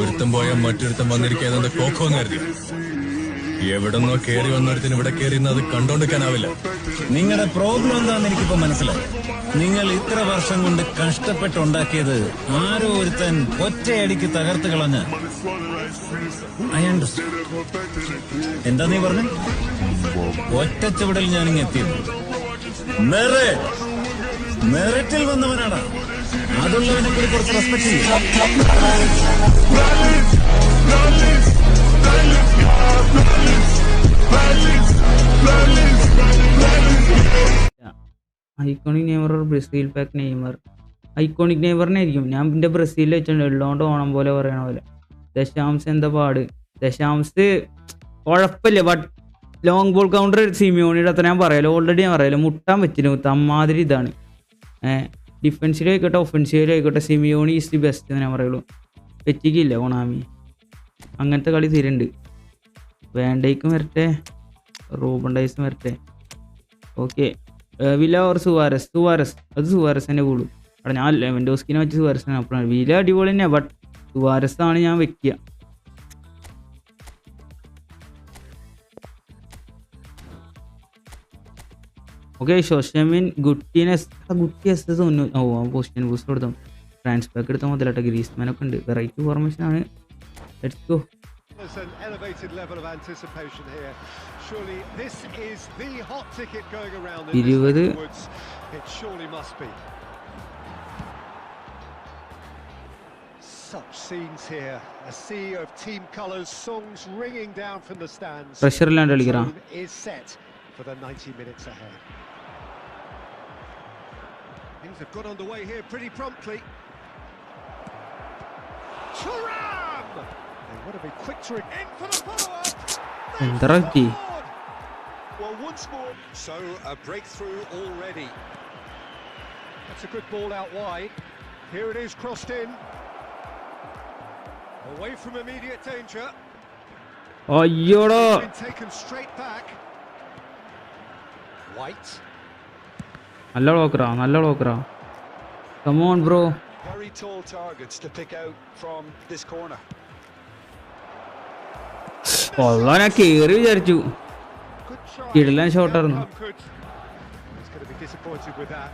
ഒരുത്തം പോയാൽ മറ്റൊരുത്തം വന്നിരിക്കാതെ കോക്കോന്ന് കരുതി? എവിടെന്നോ കേറി വന്നൊരുത്തിന് ഇവിടെ കയറി അത് കണ്ടോണ്ടിരിക്കാനാവില്ല. നിങ്ങളുടെ പ്രോബ്ലം എന്താണെന്ന് എനിക്കിപ്പോ മനസ്സിലായി. നിങ്ങൾ ഇത്ര വർഷം കൊണ്ട് കഷ്ടപ്പെട്ടുണ്ടാക്കിയത് ആരോ ഒരുത്തൻ ഒറ്റയടിക്ക് തകർത്ത് കളഞ്ഞ്. എന്താ നീ പറഞ്ഞു? ഒറ്റ ചുവടിൽ ഞാനിങ് എത്തിയത്. മെറിറ്റ് മെറിറ്റിൽ വന്നവനാടാ iconic Neymar Brazil pack Neymar. Iconic നെയ്മറിനായിരിക്കും ഞാൻ എന്റെ ബ്രസീലിൽ വെച്ചിട്ടുണ്ട് ഉള്ളതുകൊണ്ട് ഓണം പോലെ പറയണ പോലെ. ദശാംശം എന്താ പാട്? ദശാംശ കുഴപ്പമില്ല ബട്ട് ലോങ് ബോൾ കൗണ്ടർ സിമിയോണിയുടെ അത്ര ഞാൻ പറയാലോ ഓൾറെഡി ഞാൻ പറയാലോ. മുട്ടാൻ പറ്റില്ല അമ്മാതിരി ഇതാണ്. ഏഹ് ഡിഫൻസിലും ആയിക്കോട്ടെ ഒഫൻസീവ് ആയിക്കോട്ടെ സിമിയോണി ഈസ് ദി ബെസ്റ്റ് എന്ന് ഞാൻ പറയുള്ളൂ. വെച്ചിക്കില്ല ഒണാമി അങ്ങനത്തെ കളി തീരുണ്ട് വേണ്ടയ്ക്കും വരട്ടെ റൂബണ്ടൈസും വരട്ടെ. Okay Villa or Suarez Suarez അത് സുവാരസ് തന്നെ കൂടും. അവിടെ ഞാൻ ലെവൻഡോസ്കിനെ വെച്ച് സുവാരസ് അപ്പോഴാണ് വില അടിപൊളി തന്നെ ബട്ട് സുവാരസ് ആണ് ഞാൻ വെക്കുക. ഓക്കെ ഷോഷമിൻ ഗുട്ടിനെസ് ഗുട്ടിയസ് തോന്നുന്നു ഓ ആ പൊസിഷൻ ബൂസ്റ്റർ കൊടുത്തു ട്രാൻസ് ബാക്ക് എടുത്ത മുതലാട്ടെ ഗ്രീസ്മാൻ ഒക്കെ ഉണ്ട് വെറൈറ്റി ഫോർമേഷൻ ആണ് എടുത്തു There's an elevated level of anticipation here. Surely this is the hot ticket going around in the woods. It surely must be. Such scenes here. A sea of team colours, songs ringing down from the stands. Pressure land is set for the 90 minutes ahead. Things have got underway here pretty promptly. Turam! They want to be quick to in for the follow-up. Andrade. Well, once more. So a breakthrough already. That's a good ball out wide. Here it is crossed in. Away from immediate danger. Oh, Europe! Been taken straight back. White. നല്ല ബ്ലോക്കറാ നല്ല ബ്ലോക്കറാ come on bro Very tall targets to pick out from this corner. കൊള്ളാ ഞാൻ കേറി വിചാരിച്ചു Good try. കിടിലൻ shot The ആയിരുന്നു. outcome could- He's going to be disappointed with that.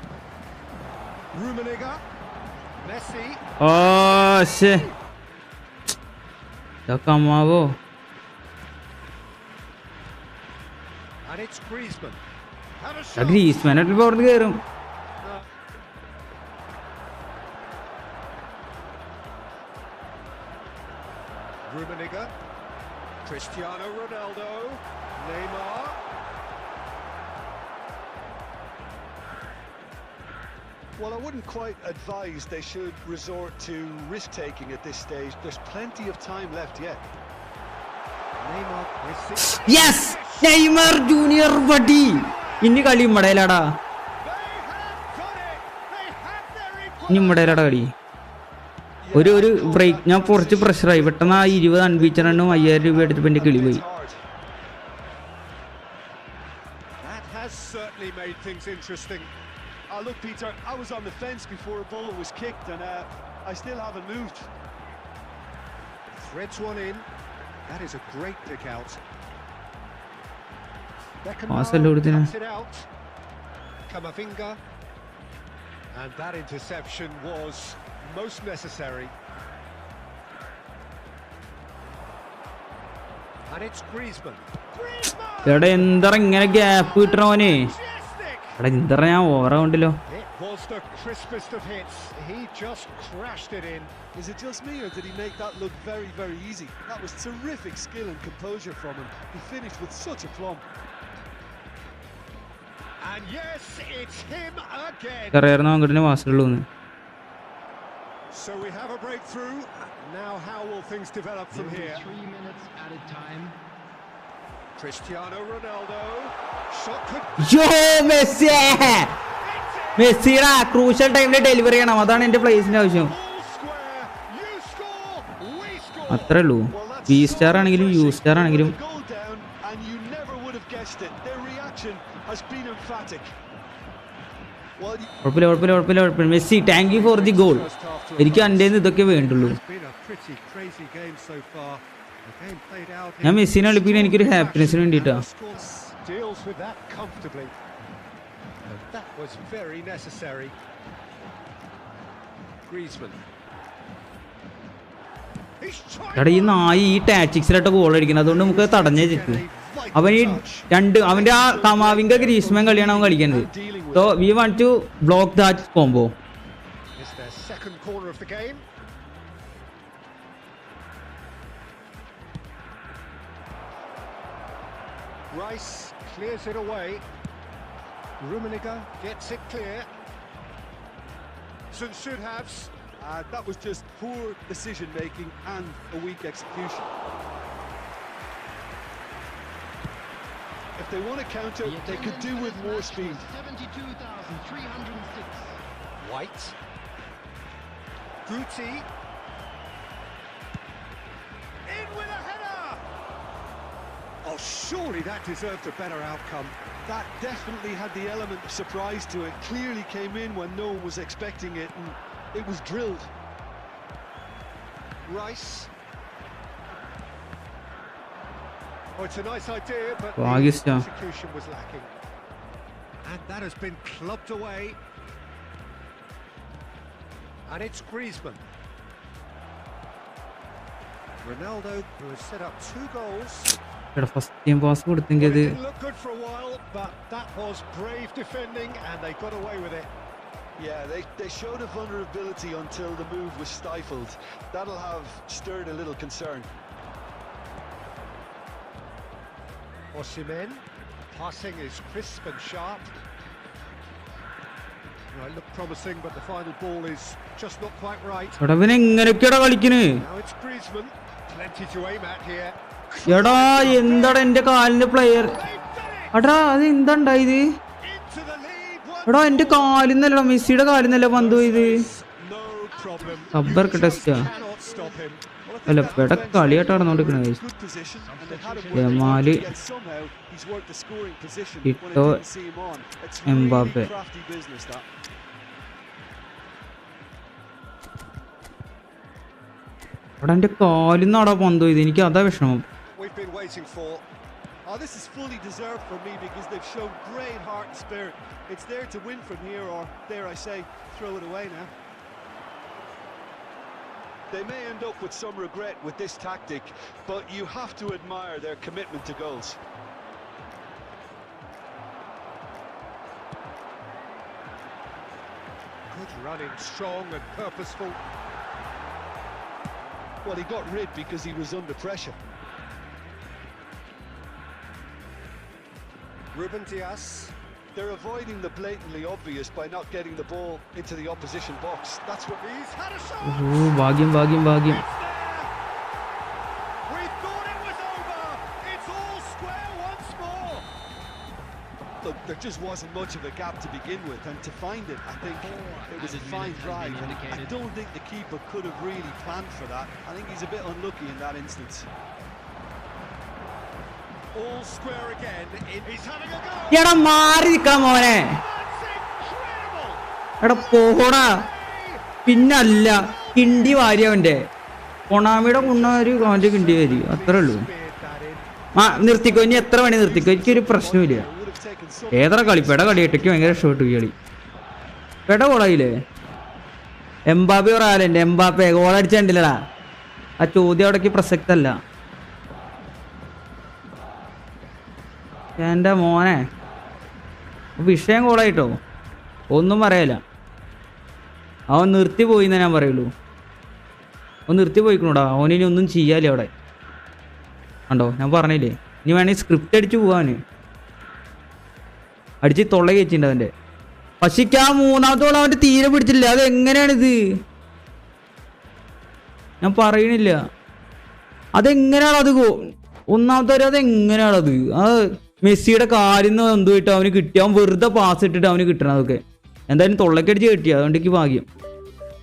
Rummenigge. Messi. ഓ ശേ ഇതൊക്കെ അമ്മാവോ And it's Griezmann. Had a ആ shot. ഗ്രീസ്മാനായിട്ട് പുറത്ത് കയറും Rummenigge, Cristiano Ronaldo, Neymar. Well, I wouldn't quite advise they should resort to risk taking at this stage. There's plenty of time left yet. Neymar with six. Yes Neymar junior വടി ഇനി കളിയും മടയിലാടാ ഇനി മടയിലാടാ കളി. ഒരു ഒരു break ഞാൻ കുറച്ച് പ്രഷറായി പെട്ടെന്ന് ആ ഇരുപത് അൺബീച്ച് റണ്ണും അയ്യായിരം രൂപ എടുത്തപ്പോൾ എന്റെ കിളി പോയി. ഫ്രിഡ്സ് one in that is a great pick out Pass അല്ലേ കൊടുത്തിനെ? cuts it out. Kamavinga. And that interception was most necessary. And it's Griezmann. Griezmann! എടാ എന്താ ഇങ്ങനെ ഗ്യാപ്പ് കിട്ടണോനെ Majestic! എടാ എന്താ ഞാൻ ഓവറാവുണ്ടല്ലോ It was the crispest of hits. He just crashed it in. Is it just me, or did he make that look very, very easy? That was terrific skill and composure from him. He finished with such aplomb. And കറിയായിരുന്നു അങ്ങോട്ടിന് വാസുള്ളൂ So we have a breakthrough. Now, how will things develop from here? Three minutes at a time. Cristiano Ronaldo. Shot could. യോ Messi! മെസ്സിയുടെ crucial ടൈമിൽ delivery ചെയ്യണം അതാണ് എന്റെ പ്ലേസിന്റെ ആവശ്യം. അത്രേ ഉള്ളൂ ബി സ്റ്റാർ ആണെങ്കിലും യു സ്റ്റാർ ആണെങ്കിലും കുഴപ്പമില്ല കുഴപ്പമില്ല കുഴപ്പമില്ല കുഴപ്പമില്ല Messi thank you for the goal എനിക്ക് എന്റെ ഇതൊക്കെ വേണ്ടുള്ളൂ. ഞാൻ മെസ്സിനെ കളിപ്പിക്കുന്ന എനിക്കൊരു ഹാപ്പിനെസ്സിന് വേണ്ടിയിട്ടാ that was very necessary. Griezmann. He's എടാ ഈ നായി ഈ ടാറ്റിക്സിലായിട്ട് ഗോൾ അടിക്കുന്നത്. അതുകൊണ്ട് നമുക്ക് തടഞ്ഞേ ചിക്ക് അവൻ ഈ രണ്ട് അവന്റെ ആ കമാവിങ്ക ഗ്രീസ്മാൻ കളിയാണ് അവൻ കളിക്കുന്നത് so we want to block that combo It's their second corner of the game. Rice clears it away. Rummenigge gets it clear. Sun should have. Uh, that was just poor decision making and a weak execution. If they want to counter, The they could do with more speed. 72,306. White. Guti. In with a header! Oh, surely that deserved a better outcome. That definitely had the element of surprise to it. Clearly came in when no one was expecting it, and it was drilled. Rice. Oh, it's a nice idea, but Well, I the guess, yeah. execution was lacking. And that has been clubbed away. And it's Griezmann. Ronaldo, who has set up two goals. എടാ first time pass കൊടുത്തെങ്കിൽ Well, അത് it didn't look good for a while, but that was brave defending, and they got away with it. Yeah, they, they showed a vulnerability until the move was stifled. That'll have stirred a little concern. Osimhen, passing is crisp and sharp. Well, it looked promising, but the final ball is just not quite right. Now it's Griezmann. Plenty to aim at here. എടാ എന്താടാ എന്റെ കാലിന്റെ player അടാ അത് എന്താ ഉണ്ടായത് Into the lead. One എടാ എന്റെ കാലിന്നല്ലടാ മെസ്സിയുടെ കാലിന്നല്ല പന്ത് പോയത് No സബ്ബർക്ക് ടെസ്റ്റാ അല്ല ഇവിടെ കളിയായിട്ട് നടന്നുകൊണ്ടിരിക്കണത് really crafty business, that. എടാ എന്റെ കാലിന്നാടാ പന്ത് പോയത് എനിക്ക് അതാ വിഷമം. Oh, this is fully deserved for me because they've shown great heart and spirit. It's there to win from here, or dare I say, throw it away now. They may end up with some regret with this tactic, but you have to admire their commitment to goals. Good running, strong and purposeful. Well, he got rid because he was under pressure. Ruben Diaz. They're avoiding the blatantly obvious by not getting the ball into the opposition box. That's what he's had a shot. Oh, bag him, bag. We thought it was over. It's all square once more. Look, there just wasn't much of a gap to begin with, and to find it, I think oh, it was a fine drive. I don't think the keeper could have really planned for that. I think he's a bit unlucky in that instance. എടാ മാറി നിക്കാ മോനെ. എടാ പോടാ. പിന്നല്ല കിണ്ടി വാരി അവന്റെ കൊണാമിയുടെ കുണ്ണാരി അവന്റെ കിണ്ടി വാരി. അത്രേ ഉള്ളൂ. ആ നിർത്തിക്കോ. ഇനി എത്ര വേണേ നിർത്തിക്കോ. എനിക്കൊരു പ്രശ്നമില്ല. ഏതാ കളി? പെട കളിയിട്ടേക്ക് ഭയങ്കര ഇഷ്ടപ്പെട്ടു കളി. പെട കോളായില്ലേ എംബാപ്പെ എന്റെ എംബാപ്പെ ഗോളടിച്ചിട്ടില്ലടാ ആ ചോദ്യം അവിടേക്ക് പ്രസക്തല്ല. എന്റെ മോനെ. വിഷയം കൂടായിട്ടോ ഒന്നും പറയല അവൻ നിർത്തി പോയി എന്നേ ഞാൻ പറയുള്ളൂ. അവൻ നിർത്തി പോയിക്കണോടാ. അവനിനി ഒന്നും ചെയ്യാല്ലേ അവിടെ. കണ്ടോ? ഞാൻ പറഞ്ഞില്ലേ? ഇനി വേണമെങ്കിൽ സ്ക്രിപ്റ്റ് അടിച്ച് പോവാന് അടിച്ച് തൊള്ള കയറ്റിണ്ട് അവന്റെ. പശിക്ക് ആ മൂന്നാമത്തെ ഗോൾ അവന്റെ തീരെ പിടിച്ചില്ല അത് എങ്ങനെയാണിത്? ഞാൻ പറയണില്ല. അതെങ്ങനെയാണത് അത് ഒന്നാമത്തെ അത് എങ്ങനെയാണത് ആ മെസ്സിയുടെ കാര്യം എന്ത് എന്തുമായിട്ട് അവന് കിട്ടി. അവൻ വെറുതെ പാസ് ഇട്ടിട്ട് അവന് കിട്ടണം അതൊക്കെ എന്തായാലും തൊള്ളക്കടിച്ച് കിട്ടി. അതുകൊണ്ട് എനിക്ക് ഭാഗ്യം.